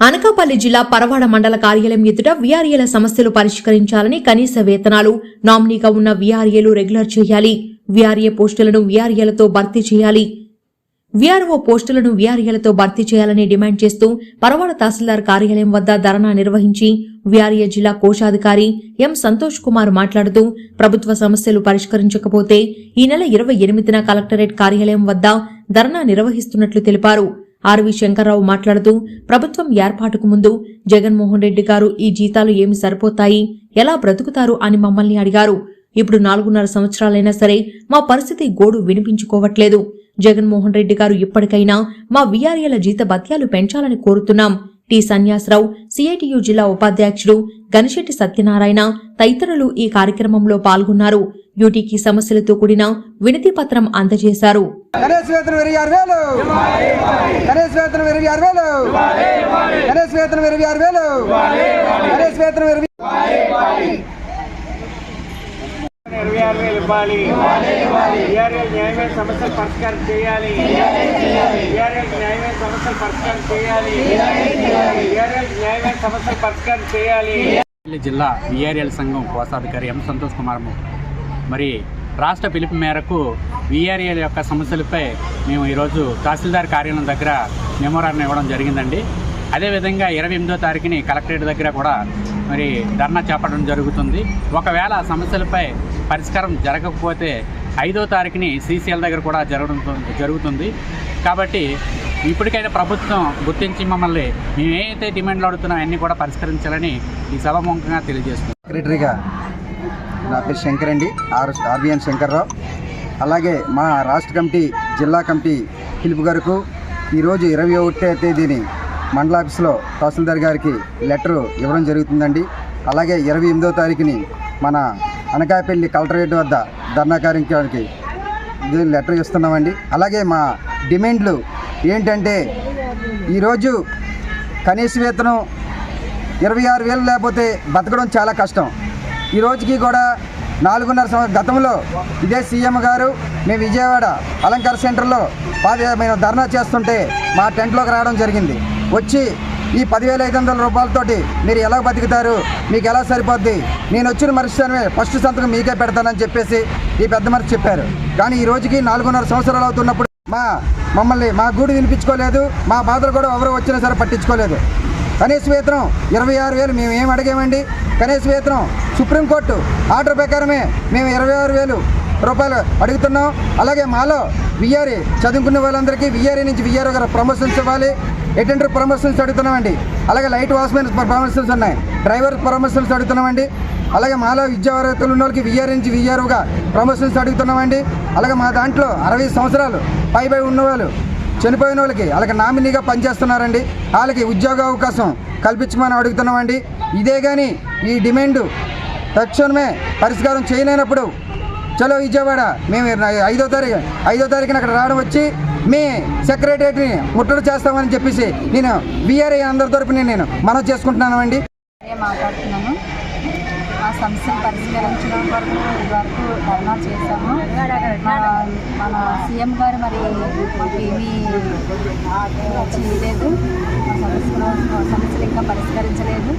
అనకాపల్లి జిల్లా పరవాడ మండల కార్యాలయం ఎదుట వీఆర్ఏల సమస్యలు పరిష్కరించాలని కనీస వేతనాలు నామినీగా ఉన్న వీఆర్ఏలు రెగ్యులర్ చేయాలి. వీఆర్ఏ పోస్టులను వీఆర్ఏలతో భర్తీ చేయాలి. వీఆర్ఓ పోస్టులను వీఆర్ఏలతో భర్తీ చేయాలని డిమాండ్ చేస్తూ పరవాడ తహసీల్దార్ కార్యాలయం వద్ద ధర్నా నిర్వహించి వీఆర్ఏ జిల్లా కోశాధికారి ఎం సంతోష్ కుమార్ మాట్లాడుతూ ప్రభుత్వ సమస్యలు పరిష్కరించకపోతే ఈ నెల ఇరవై ఎనిమిదిన కలెక్టరేట్ కార్యాలయం వద్ద ధర్నా నిర్వహిస్తున్నట్లు తెలిపారు. ఆర్వి శంకర్రావు మాట్లాడుతూ ప్రభుత్వం ఏర్పాటుకు ముందు జగన్మోహన్ రెడ్డి గారు ఈ జీతాలు ఏమి సరిపోతాయి ఎలా బ్రతుకుతారు అని మమ్మల్ని అడిగారు. ఇప్పుడు నాలుగున్నర సంవత్సరాలైనా సరే మా పరిస్థితి గోడు వినిపించుకోవట్లేదు. జగన్మోహన్ రెడ్డి గారు ఇప్పటికైనా మా విఆర్ఏల జీత భత్యాలు పెంచాలని కోరుతున్నాం. టి సన్యాసరావు సిఐటియు జిల్లా ఉపాధ్యక్షుడు గనిశెట్టి సత్యనారాయణ తదితరులు ఈ కార్యక్రమంలో పాల్గొన్నారు. యూటీకి సమస్యలతో కూడిన వినతి పత్రం అందజేశారు. గణేష్ వేతనం ఇరవై ఆరు వేలు. గణేష్ వేతనం ఇరవై ఆరు వేలు. గణేష్ వేతనం ఇరవై ఆరు వేలు. గణేష్ వేతనం ఇరవై ఇరవై ఆరు వేలు. ఇవ్వాలి ఈఆర్ఎల్ న్యాయమైన సమస్యలు పరిష్కారం చేయాలి. ఈఆర్ఎల్ న్యాయమైన సమస్యలు పరిష్కారం చేయాలి. చేయాలి. జిల్లా విఆర్ఎల్ సంఘం కోశాధికారి ఎం సంతోష్ కుమార్ మరి రాష్ట్ర పిలుపు మేరకు విఆర్ఎల్ యొక్క సమస్యలపై మేము ఈరోజు తహసీల్దార్ కార్యాలయం దగ్గర మెమోరాన్ని ఇవ్వడం జరిగిందండి. అదేవిధంగా ఇరవై ఎనిమిదో తారీఖుని కలెక్టరేట్ దగ్గర కూడా మరి ధర్నా చేపట్టడం జరుగుతుంది. ఒకవేళ ఆ సమస్యలపై పరిష్కారం జరగకపోతే ఐదో తారీఖుని సీసీఎల్ దగ్గర కూడా జరగడం జరుగుతుంది. కాబట్టి ఇప్పటికైనా ప్రభుత్వం గుర్తించి మమ్మల్ని మేము డిమాండ్లు అడుగుతున్నామో అన్నీ కూడా పరిష్కరించాలని ఈ సభాముఖంగా తెలియజేస్తున్నాం. సెక్రటరీగా నా పేరు శంకర్ అండి ఆర్ ఆర్బిఎన్ శంకర్రావు. అలాగే మా రాష్ట్ర కమిటీ జిల్లా కమిటీ పిలుపు గారుకు ఈరోజు ఇరవై ఒకటే తేదీని మండల ఆఫీస్లో తహసీల్దార్ గారికి లెటర్ ఇవ్వడం జరుగుతుందండి. అలాగే ఇరవై ఎనిమిదో తారీఖుని మన అనకాపల్లి కలెక్టరేట్ వద్ద ధర్నా కార్యక్రమానికి లెటర్ ఇస్తున్నామండి. అలాగే మా డిమాండ్లు ఏంటంటే ఈరోజు కనీస వేతనం ఇరవై ఆరు వేలు లేకపోతే బతకడం చాలా కష్టం. ఈ రోజుకి కూడా నాలుగున్నర సంవత్సరం గతంలో ఇదే సీఎం గారు మేము విజయవాడ అలంకార సెంటర్లో పాద మేము ధర్నా చేస్తుంటే మా టెంట్లోకి రావడం జరిగింది. వచ్చి ఈ పదివేల ఐదు వందల రూపాయలతోటి మీరు ఎలా బతుకుతారు? మీకు ఎలా సరిపోద్ది? నేను వచ్చిన మరుసనే ఫస్ట్ సంతకం మీకే పెడతానని చెప్పేసి ఈ పెద్ద మనిషి చెప్పారు. కానీ ఈ రోజుకి నాలుగున్నర సంవత్సరాలు అవుతున్నప్పుడు మా మమ్మల్ని మా గూడు వినిపించుకోలేదు మా బాధలు కూడా ఎవరు వచ్చినా సరే పట్టించుకోలేదు. కనీస వేతనం ఇరవై ఆరు వేలు మేము ఏం అడిగామండి? కనీస వేతనం సుప్రీంకోర్టు ఆర్డర్ ప్రకారమే మేము ఇరవై ఆరు వేలు రూపాయలు అడుగుతున్నాం. అలాగే మాలో విఆర్ఏ చదువుకునే వాళ్ళందరికీ విఆర్ఏ నుంచి విఆర్ఓ గారు ప్రమోషన్స్ ఇవ్వాలి. ఎటెండర్ ప్రమోషన్స్ అడుగుతున్నామండి. అలాగే లైట్ వాచ్మెన్ ప్రమోషన్స్ ఉన్నాయి. డ్రైవర్ ప్రమోషన్స్ అడుగుతున్నామండి. అలాగే మాలో విద్యావేత్తలు ఉన్న వాళ్ళకి విఆర్ నుంచి విఆర్ఓగా ప్రమోషన్స్ అడుగుతున్నామండి. అలాగే మా దాంట్లో అరవై సంవత్సరాలు పై పై ఉన్నవాళ్ళు చనిపోయిన వాళ్ళకి అలాగే నామినీగా పనిచేస్తున్నారండి. వాళ్ళకి ఉద్యోగ అవకాశం కల్పించమని అడుగుతున్నామండి. ఇదే కానీ ఈ డిమాండ్ తక్షణమే పరిష్కారం చేయలేనప్పుడు చలో విజయవాడ మేము ఐదో తారీఖు ఐదో తారీఖున అక్కడ రావడం వచ్చి మీ సెక్రటరీని ముట్టడి చేస్తామని చెప్పేసి నేను బీఆర్ఐ అందరి తరపున నేను మనం చేసుకుంటున్నాను అండి. మాట్లాడుతున్నాను. ఆ సమస్యను పరిష్కరించడం వరకు ఇదివరకు ధర్నా చేశాము. మన సీఎం గారు మరి ఏమీ చేయలేదు. మా సమస్యలు సమస్యలు ఇంకా పరిష్కరించలేదు.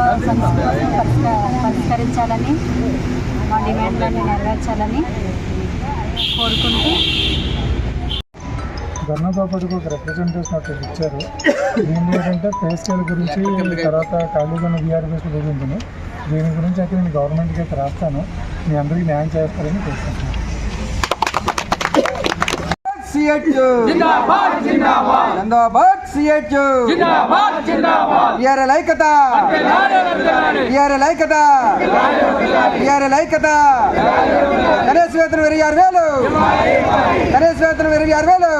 ఆ పరిష్క పరిష్కరించాలని మా డిమాండ్లన్నీ నెరవేర్చాలని కోరుకుంటూ ధర్నాతో పాటు ఒక రిప్రజెంటేషన్ ఒకటి ఇచ్చారు. దీని ఏంటంటే పే స్కేల్ గురించి తర్వాత ఖాళీగా ఉన్న బీఆర్ఎస్ గురించి దీని గురించి అయితే నేను గవర్నమెంట్కి అయితే రాస్తాను. మీ అందరికీ న్యాయం చేస్తారని కోరుకుంటున్నాను. గణేష్ వేతనం ఇరవై ఆరు వేలు. గణేష్ వేతనం ఇరవై ఆరు వేలు.